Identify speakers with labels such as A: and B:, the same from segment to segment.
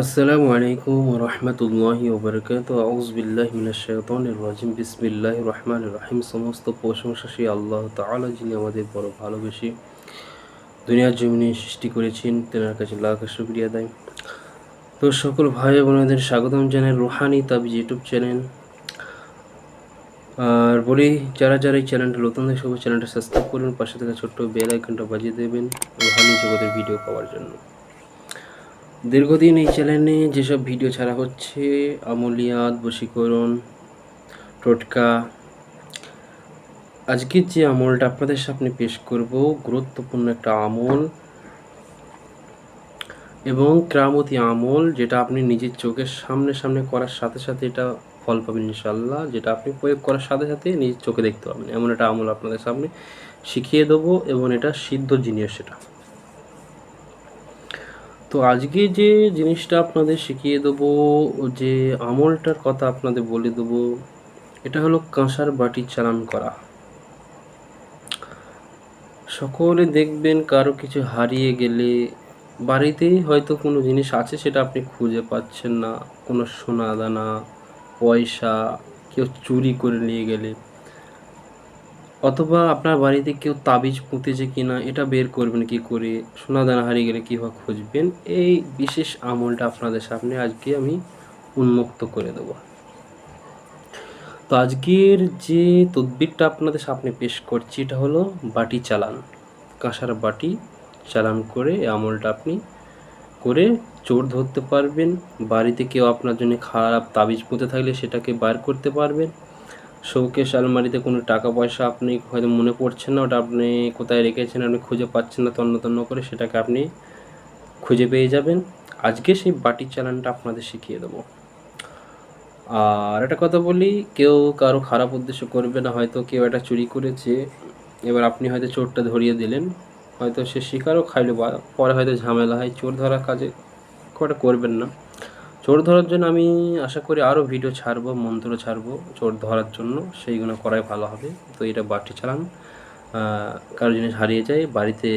A: আসসালামু আলাইকুম রহমতুল্লাহি ওবরকাত আউজবিল্লাহ মিনাশাইতানির রাজিম। বিসমিল্লাহ রহমান রহিম। সমস্ত প্রশংসা সেই আল্লাহ তাআলা যিনি আমাদের বড় ভালোবেসে দুনিয়ার জমিনে সৃষ্টি করেছেন, তেনার কাছে লাখ শুক্রিয়া দেয় তো সকল ভাই বোনদের স্বাগতম জানাই রোহানি তাবিজ ইউটিউব চ্যানেল। আর বলি, যারা যারা এই চ্যানেলটা নতুন সবাই চ্যানেলটা সাবস্ক্রাইব করুন। পাশে থাকা ছোট্ট বেল আইকনটা বাজিয়ে দেবেন রোহানি জগতের ভিডিও পাওয়ার জন্য। দীর্ঘদিন এই চ্যানেলে যেসব ভিডিও ছাড়া হচ্ছে আমলিয়াত বশীকরণ, টোটকা, আজকের যে আমলটা আপনাদের সামনে পেশ করব, গুরুত্বপূর্ণ একটা আমল এবং ক্রামতি আমল যেটা আপনি নিজের চোখের সামনে সামনে করার সাথে সাথে এটা ফল পাবেন ইনশাল্লাহ যেটা আপনি প্রয়োগ করার সাথে সাথে নিজের চোখে দেখতে পাবেন। এমন একটা আমল আপনাদের সামনে শিখিয়ে দেবো এবং এটা সিদ্ধ জিনিস সেটা। তো আজকে যে জিনিসটা আপনাদের শিখিয়ে দেবো, যে আমলটার কথা আপনাদের বলে দেবো, এটা হলো কাঁসার বাটি চালান করা। সকলে দেখবেন কারও কিছু হারিয়ে গেলে বাড়িতেই হয়তো কোনো জিনিস আছে সেটা আপনি খুঁজে পাচ্ছেন না, কোনো সোনা দানা, পয়সা কেউ চুরি করে নিয়ে গেলে। অথবা আপনার বাড়িতে কেউ তাবিজ পুঁতেছে কিনা, এটা বের করবেন কি করে? সোনা দানা হারিয়ে গেলে কীভাবে খুঁজবেন? এই বিশেষ আমলটা আপনাদের সামনে আজকে আমি উন্মুক্ত করে দেব। তো আজকের যে তদবিরটা আপনাদের সামনে পেশ করছি, এটা হলো বাটি চালান। কাঁসার বাটি চালান করে এই আমলটা আপনি করে চোর ধরতে পারবেন। বাড়িতে কেউ আপনার জন্য খারাপ তাবিজ পুঁতে থাকলে সেটাকে বার করতে পারবেন। শৌকেশ আলমারিতে কোনো টাকা পয়সা আপনি হয়তো মনে পড়ছেন না, ওটা আপনি কোথায় রেখেছেন, আপনি খুঁজে পাচ্ছেন না তন্ন তন্ন করে সেটাকে আপনি খুঁজে পেয়ে যাবেন। আজকে সেই বাটির চালানটা আপনাদের শিখিয়ে দেবো। আর একটা কথা বলি, কেউ কারও খারাপ উদ্দেশ্য করবে না, হয়তো কেউ একটা চুরি করেছে, এবার আপনি হয়তো চোরটা ধরিয়ে দিলেন, হয়তো সে শিকারও খাইলো বা পরে হয়তো ঝামেলা হয়, চোর ধরার কাজে খুব করবেন না। চোর ধরার জন্য আমি আশা করি আরও ভিডিও ছাড়বো, মন্ত্র ছাড়বো, চোর ধরার জন্য। সেইগুলো করাই ভালো হবে। তো এটা বাটি চালান কারও জিনিস হারিয়ে যায়, বাড়িতে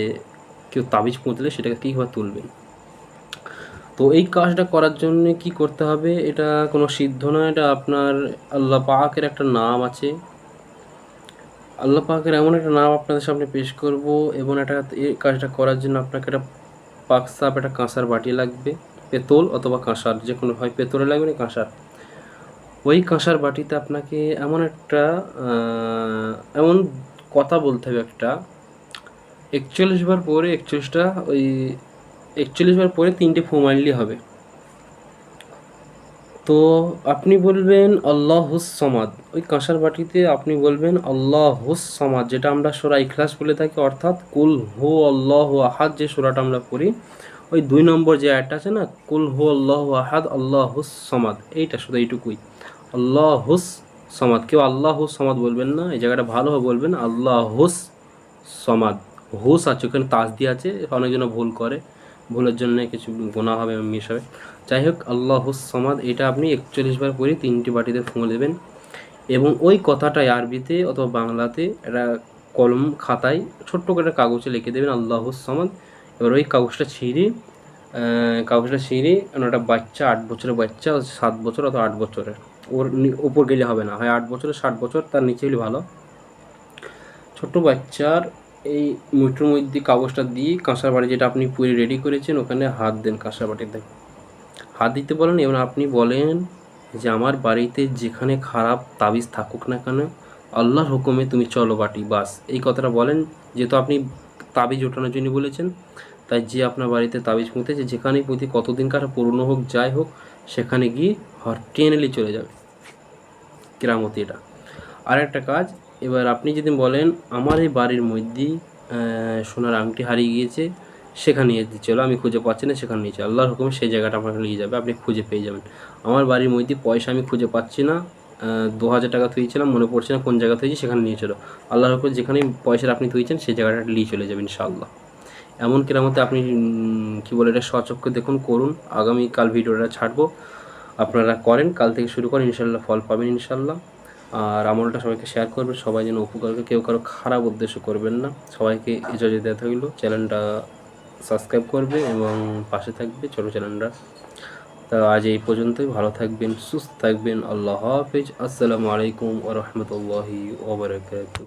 A: কেউ তাবিজ পুঁতলে সেটাকে কীভাবে তুলবেন তো এই কাজটা করার জন্য কি করতে হবে, এটা কোনো সিদ্ধ না, এটা আপনার আল্লাহ পাকের একটা নাম আছে। আল্লাহ পাকের এমন একটা নাম আপনাদের সামনে পেশ করব এবং এটা, এই কাজটা করার জন্য আপনাকে একটা পাকসাপ একটা কাঁসার বাটি লাগবে। পেতল অথবা কাঁসার, যে কোনো হয় পেতলে লাগবে না, কাঁসার। ওই কাঁসার বাটিতে আপনাকে এমন একটা এমন কথা বলতে হবে একটা, একচল্লিশ বার পরে একচল্লিশটা, ওই একচল্লিশ বার পরে তিনটে ফু হবে। তো আপনি বলবেন আল্লাহ হুস সমাদ, ওই কাঁসার বাটিতে আপনি বলবেন আল্লাহ হুস সমাদ, যেটা আমরা সোরা ইখলাস বলে থাকি, অর্থাৎ কুল হু আল্লাহ আহাদ, যে সোরাটা আমরা পড়ি ওই দুই নম্বর যে অ্যাডটা আছে না, কুল হু আল্লাহ আহাদ আল্লাহ হুস সমাদ এইটা শুধু এইটুকুই। আল্লাহ হুস সমাদ কেউ আল্লাহ হুস সমাদ বলবেন না, এই জায়গাটা ভালোভাবে বলবেন আল্লাহ হুস সমাদ হুস আছে, ওখানে তাজ দিয়ে আছে অনেকজন ভুল করে, ভুলের জন্য কিছু গোনা হবে, মিস হবে। যাই হোক আল্লাহ হুস সমাদ এটা আপনি একচল্লিশ বার পরে তিনটি বাটিতে ফুঁ দেবেন। এবং ওই কথাটাই আরবিতে অথবা বাংলাতে একটা কলম খাতায় ছোট্ট করে কাগজে লিখে দেবেন আল্লাহ হুস সমাদ এবার ওই কাগজটা ছিঁড়ি কাগজটা ছিঁড়ে একটা বাচ্চা, আট বছরের বাচ্চা সাত বছর অথবা আট বছরের। ওর উপর গেলে হবে না। হয় আট বছরের ষাট বছর, তার নিচে হলে ভালো। ছোট্ট বাচ্চার এই মুঠোর মধ্যে কাগজটা দিয়ে কাঁসার বাড়ি যেটা আপনি পুরি রেডি করেছেন, ওখানে হাত দেন কাঁসার বাটিতে হাত দিতে বলেন, এবং আপনি বলেন যে, আমার বাড়িতে যেখানে খারাপ তাবিজ থাকুক না কেন, আল্লাহর হুকুমে তুমি চলো বাটি, বাস। এই কথাটা বলেন, যেহেতু আপনি তাবিজ ওঠানোর জন্য বলেছেন। তাই যে আপনার বাড়িতে তাবিজ পুঁতেছে যেখানেই পুঁতে, কতদিন কার পুরনো হোক, যাই হোক, সেখানে গিয়ে হর টেনেলি চলে যাবে। কেরামতি এটা। আর একটা কাজ, এবার আপনি যদি বলেন, আমার এই বাড়ির মধ্যেই সোনার আংটি হারিয়ে গিয়েছে, সেখানে নিয়ে চলো, আমি খুঁজে পাচ্ছি না, সেখানে নিয়ে চলো। আল্লাহর হুকুমে সেই জায়গাটা আপনাকে নিয়ে যাবে, আপনি খুঁজে পেয়ে যাবেন। আমার বাড়ির মধ্যে পয়সা আমি খুঁজে পাচ্ছি না দু হাজার টাকা থুয়েছিলাম মনে পড়ছে না কোন জায়গা থুয়েছি সেখানে নিয়ে চলো। আল্লাহর হুকুমে যেখানে পয়সাটা আপনি থুয়েছেন সেই জায়গাটা নিয়ে চলে যাবেন ইনশাআল্লাহ। এমন কেরামতে আপনি কী বলে এটা সচক্ষে দেখুন, করুন। আগামী কাল ভিডিওটা ছাড়বো। আপনারা করেন, কাল থেকে শুরু করেন ইনশাল্লাহ ফল পাবেন ইনশাল্লাহ আর আমলটা সবাইকে শেয়ার করবেন, সবাই যেন উপকার কেউ কারও খারাপ উদ্দেশ্য করবেন না। সবাইকে ইজাজত দেওয়া থাকল। চ্যানেলটা সাবস্ক্রাইব করবে এবং পাশে থাকবে, ছোটো চ্যানেলটা তা আজ এই পর্যন্তই। ভালো থাকবেন সুস্থ থাকবেন। আল্লাহ হাফিজ। আসসালামু আলাইকুম ওরহমতুল্লাহি ওবরাকাতু